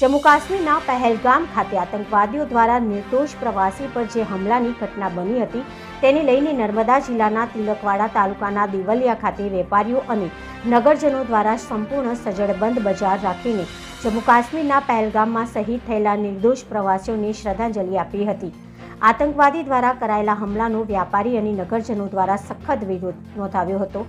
જમ્મુ કાશ્મીરના પહેલગામ ખાતે આતંકવાદીઓ દ્વારા નિર્દોષ પ્રવાસી પર જે હમલાની ઘટના બની હતી, તેને લઈને નર્મદા જિલ્લાના તિલકવાડા તાલુકાના દિવલિયા ખાતે વેપારીઓ અને નગરજનો દ્વારા સંપૂર્ણ સજળબંધ બજાર રાખીને જમ્મુ કાશ્મીરના પહેલગામમાં શહીદ થયેલા નિર્દોષ પ્રવાસીઓને શ્રદ્ધાંજલિ આપી હતી. આતંકવાદી દ્વારા કરાયેલા હમલાનો વ્યાપારી અને નગરજનો દ્વારા સખત વિરોધ નોંધાવ્યો હતો.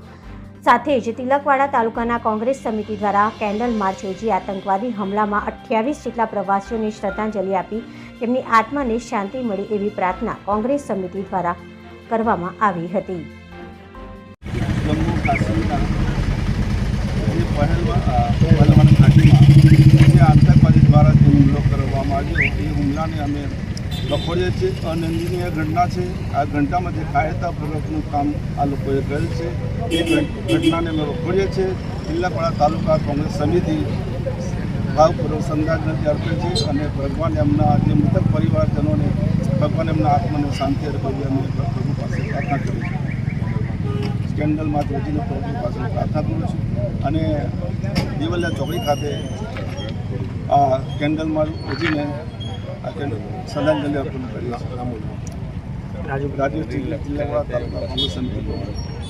સાથે જ તિલકવાડા તાલુકાના કોંગ્રેસ સમિતિ દ્વારા કેન્ડલ માર્ચ યોજી આતંકવાદી હુમલામાં અઠ્યાવીસ જેટલા પ્રવાસીઓને શ્રદ્ધાંજલિ આપી તેમની આત્માને શાંતિ મળે એવી પ્રાર્થના કોંગ્રેસ સમિતિ દ્વારા કરવામાં આવી હતી. આતંકવાદી દ્વારા જે હુમલો કરવામાં આવ્યો, એ હુમલાને અમે વખોડીએ છીએ અનિંદનીય ઘટના છે. આ ઘટનામાં જે કાયદાપૂર્વકનું કામ આ લોકોએ કરેલ છે. એ ઘટનાને અમે વખોડીએ છીએ જિલ્લાપાડા તાલુકા કોંગ્રેસ સમિતિ ભાવપૂર્વક શ્રદ્ધાંજલિ અર્પે છે અને ભગવાન એમના જે મૃતક પરિવારજનોને, ભગવાન એમના આત્માને શાંતિ અર્પવી અમે પ્રભુ પાસે પ્રાર્થના કરું છું. સ્કેન્ડલમાં રોજીને પ્રભુ પાસે પ્રાર્થના કરું છું. અને દિવલિયા ચોકડી ખાતે આ કેન્ડલમાં રોજીને આ કેન્ડલ શ્રદ્ધાંજલિ અર્પણ કરીએ છીએ રાજુ રાજુ જિલ્લા જિલ્લા તાલુકા કોંગ્રેસ સમિતિ